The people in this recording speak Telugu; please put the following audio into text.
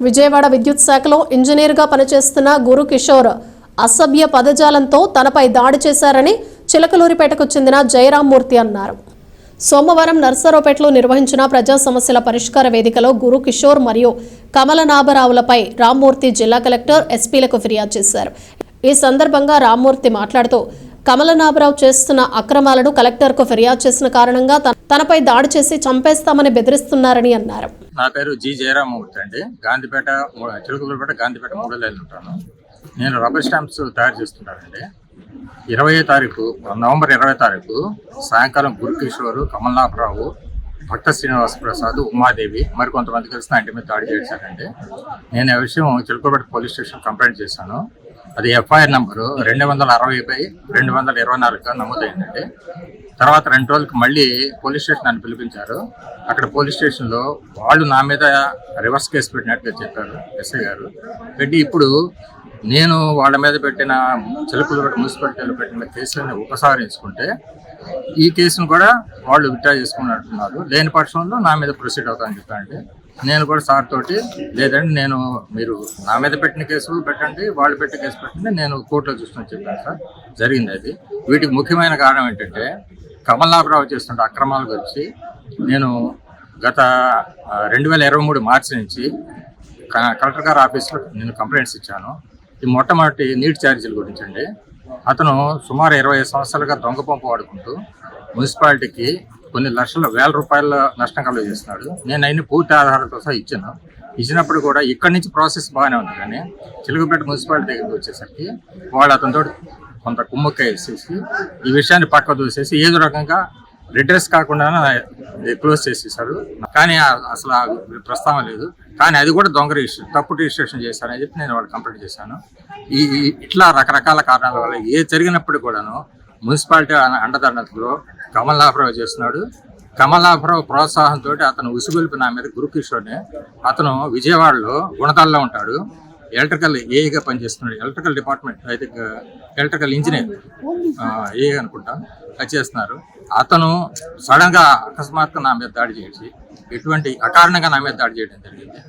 విజయవాడ విద్యుత్ శాఖలో ఇంజనీర్గా పనిచేస్తున్న గురు కిషోర్ అసభ్య పదజాలంతో తనపై దాడి చేశారని చిలకలూరిపేటకు చెందిన జయరామ్మూర్తి అన్నారు. సోమవారం నర్సరావుపేటలో నిర్వహించిన ప్రజా సమస్యల పరిష్కార వేదికలో గురు కిషోర్ మరియు కమలనాభరావులపై రామ్మూర్తి జిల్లా కలెక్టర్ ఎస్పీలకు ఫిర్యాదు చేశారు. ఈ సందర్భంగా రామ్మూర్తి మాట్లాడుతూ కమలనాభరావు చేస్తున్న అక్రమాలను కలెక్టర్కు ఫిర్యాదు చేసిన కారణంగా తనపై దాడి చేసి చంపేస్తామని బెదిరిస్తున్నారని అన్నారు. నా పేరు జి జయరామూర్తి అండి. గాంధీపేట చిలుకూరుపేట గాంధీపేట మూడో ఉంటాను. నేను రబ్బర్ స్టాంప్స్ తయారు చేస్తున్నానండి. ఇరవై తారీఖు నవంబర్ ఇరవై తారీఖు సాయంకాలం గురుకిషోరు కమల్నాథరావు భక్త శ్రీనివాస ప్రసాద్ ఉమాదేవి మరి కొంతమంది కలిసి నా ఇంటి మీద దాడి చేశారండి. నేను ఆ విషయం చిలుకలపేట పోలీస్ స్టేషన్ కంప్లైంట్ చేశాను. అది ఎఫ్ఐఆర్ నంబరు రెండు వందల అరవై బై రెండు వందల ఇరవై నాలుగుగా నమోదైందండి. తర్వాత రెండు రోజులకు మళ్ళీ పోలీస్ స్టేషన్ అని పిలిపించారు. అక్కడ పోలీస్ స్టేషన్లో వాళ్ళు నా మీద రివర్స్ కేసు పెట్టినట్టుగా చెప్పారు ఎస్ఐ గారు. పెట్టి ఇప్పుడు నేను వాళ్ళ మీద పెట్టిన చిలుకులు మున్సిపాలిటీలో పెట్టిన కేసులను ఉపసంహరించుకుంటే ఈ కేసును కూడా వాళ్ళు విత్డ్రా చేసుకున్నట్టున్నారు. లేని పక్షంలో నా మీద ప్రొసీడ్ అవుతానని చెప్పారంటే నేను కూడా సార్ తోటి లేదండి నేను మీరు నా మీద పెట్టిన కేసులు పెట్టండి వాళ్ళు పెట్టిన కేసు పెట్టండి నేను కోర్టులో చూసుకొని చెప్పాను సార్. జరిగింది అది. వీటికి ముఖ్యమైన కారణం ఏంటంటే కమల్నాభరావు చేస్తున్న అక్రమాల గురించి నేను గత రెండు వేల ఇరవై మూడు మార్చి నుంచి క- కలెక్టర్ గారి ఆఫీస్లో నేను కంప్లైంట్స్ ఇచ్చాను. ఈ మొట్టమొదటి నీటి ఛార్జీల గురించి అండి. అతను సుమారు ఇరవై ఐదు సంవత్సరాలుగా దొంగ పంపు వాడుకుంటూ మున్సిపాలిటీకి కొన్ని లక్షల వేల రూపాయల నష్టం కలుగజేస్తున్నాడు నేను అయిన పూర్తి ఆధారాలతో సహా ఇచ్చాను. ఇచ్చినప్పుడు కూడా ఇక్కడి నుంచి ప్రాసెస్ బాగానే ఉంది కానీ చిలుగుపేట మున్సిపాలిటీ దగ్గరికి వచ్చేసరికి వాళ్ళు అతనితో కొంత కుమ్మక్క వేసేసి ఈ విషయాన్ని పక్క దూసేసి ఏదో రకంగా రిడ్రెస్ కాకుండా క్లోజ్ చేసేసారు కానీ అసలు ప్రస్తావన లేదు. కానీ అది కూడా దొంగ రిజిస్ట్రేషన్ తప్పు రిజిస్ట్రేషన్ చేశారని చెప్పి నేను వాళ్ళు కంప్లైంట్ చేశాను. ఈ ఇట్లా రకరకాల కారణాల వల్ల ఏ జరిగినప్పుడు కూడాను మున్సిపాలిటీ అండదండలో కమలాభరావు చేస్తున్నాడు. కమలాభరావు ప్రోత్సాహంతో అతను ఉసుగొల్పి నా మీద గురుకిషోర్ని. అతను విజయవాడలో గుణతాల్లో ఉంటాడు. ఎలక్ట్రికల్ ఏగా పనిచేస్తున్నాడు. ఎలక్ట్రికల్ డిపార్ట్మెంట్ అయితే ఎలక్ట్రికల్ ఇంజనీర్ ఏ అనుకుంటా అది చేస్తున్నారు. అతను సడన్గా అకస్మాత్తుగా నా మీద దాడి చేసి ఎటువంటి అకారణంగా నా మీద దాడి చేయడం జరిగింది.